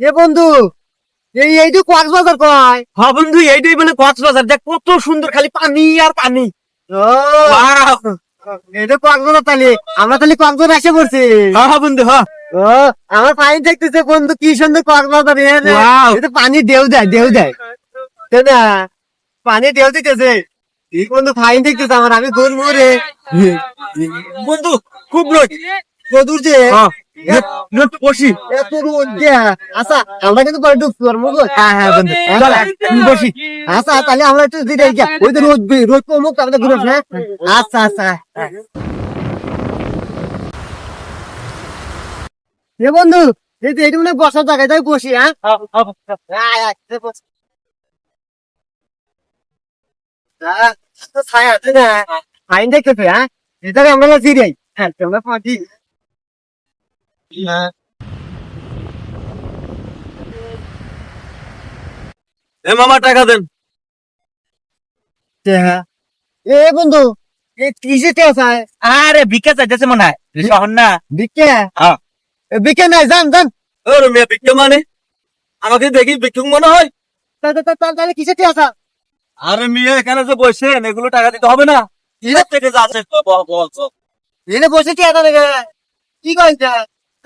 এ বন্ধু এই এইটু কক্সবাজার কয়? হ্যাঁ বন্ধু এইটাই বলে কক্সবাজার। দেখ কত সুন্দর খালি পানি আর পানি। এটা কক্সবাজার তাহলে আমরা তাহলে কক্সবাজার এসে পড়ছি। হ্যাঁ হ্যাঁ বন্ধু হ্যাঁ আমার পানি দেখতেছে বন্ধু কি সুন্দর কক্সবাজার. এটা পানি ঢেউ দেয় ঢেউ দেয়। তাই না? পানি ঢেউ দিতেছে। বন্ধু ফাইন দেখতেছে আমার আমি গোল মোরে বন্ধু খুব রোদ। কদুর যে। বসি। এত রোদ যে আচ্ছা হ্যাঁ হ্যাঁ বন্ধু বন্ধু, এই তো মানে বসার জায়গায় তাই বসি হ্যাঁ? ছায়া আছে না? ফাইন দেখতেছে হ্যাঁ? এটাকে আমরা জিরাই হ্যাঁ তোমরা পাঁচি এ মামা টাকা দেন। হ্যাঁ। এ বন্ধু কিসে আছে আরে চাইতেছে মনে হয়। শহর না? বিকে হ্যাঁ। বিকে নাই জান জান ওর মেয়ে ভিক্ষা মানে? আমাকে দেখি ভিক্ষুক মনে হয়? তাহলে কিসে আছে আরে মেয়ে এখানে যে বসেন এগুলো টাকা দিতে হবে না? ইরাত থেকে যাচ্ছে তো বল বল। এনে বসে কি আছে কি কইছে?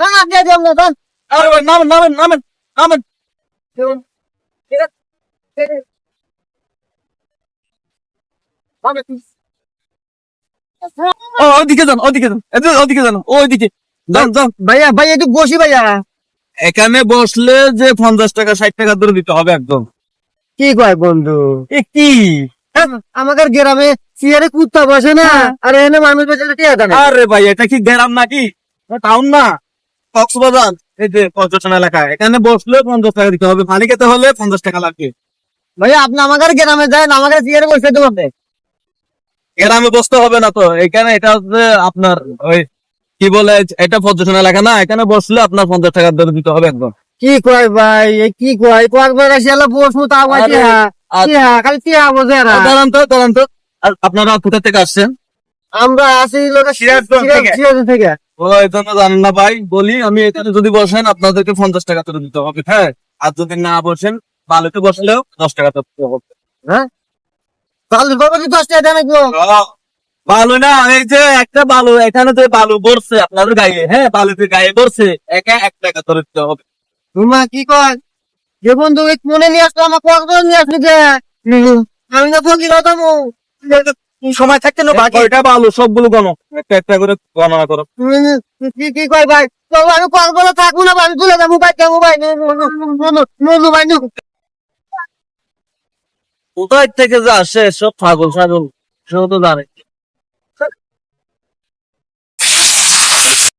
নামেন নামেন নামেন নামেন ও ওদিকে যান ওদিকে যান। এদিকে ওদিকে যান ওইদিকে। যান যান। ভাইয়া ভাইয়া একটু বসি ভাইয়া। এখানে বসলে যে পঞ্চাশ টাকা ষাট টাকা ধরে দিতে হবে একদম। কি কয় বন্ধু? কি? আমাদের গ্রামে চেয়ারে কুত্তা বসে না। আর এনে মানুষ বসে আরে ভাই এটা কি গ্রাম নাকি? টাউন না। কক্সবাজার এই যে পর্যটন এলাকা এখানে বসলে পঞ্চাশ টাকা দিতে হবে পানি খেতে হলে পঞ্চাশ টাকা লাগবে। ভাইয়া আপনি আমাদের গ্রামে যায় আমাদের চেয়ারে বসে গ্রামে বসতে হবে না তো এখানে এটা হচ্ছে আপনার ওই কি বলে এটা পর্যটন এলাকা না এখানে বসলে আপনার পঞ্চাশ টাকা ধরে দিতে হবে একদম। কি কয় ভাই কি কয় কয়েকবার আসি এলা বসবো তা আবার আরে, টিয়া আ- টিয়া খালি টিয়া বোঝে না দাঁড়ান তো দাঁড়ান তো। আপনারা কোথা থেকে আসছেন? আমরা আসি লোক সিরাজগঞ্জ থেকে। সিরাজ থেকে জানেন না ভাই বলি আমি এখানে যদি বসেন আপনাদেরকে পঞ্চাশ টাকা করে দিতে হবে হ্যাঁ? আর যদি না বসেন বালুতে বসলেও দশ টাকা তো দিতে হবে তাহলে বাবা কি দশ টাকা নাকি বালু না এই যে একটা বালু এখানে যে বালু পড়ছে আপনাদের গায়ে হ্যাঁ? বালুতে গায়ে পড়ছে একা এক টাকা করে দিতে হবে। তোমা কি কয়? যে বন্ধু মনে নিয়ে আসলো আমার কক্সবাজার নিয়ে আসলি যে। আমি না ফকির হতাম সময় থাকতে না বাকি? এটা বালু সবগুলো গণক। একটা একটা করে গণনা করো। কি কি কয় ভাই? বাবু আমি কলগুলো থাকব না আমি তুলে দেবো ভাই যাব ভাই মনু ভাই কোথায় থেকে যা আসে সব পাগল ছাগল সেও তো জানে।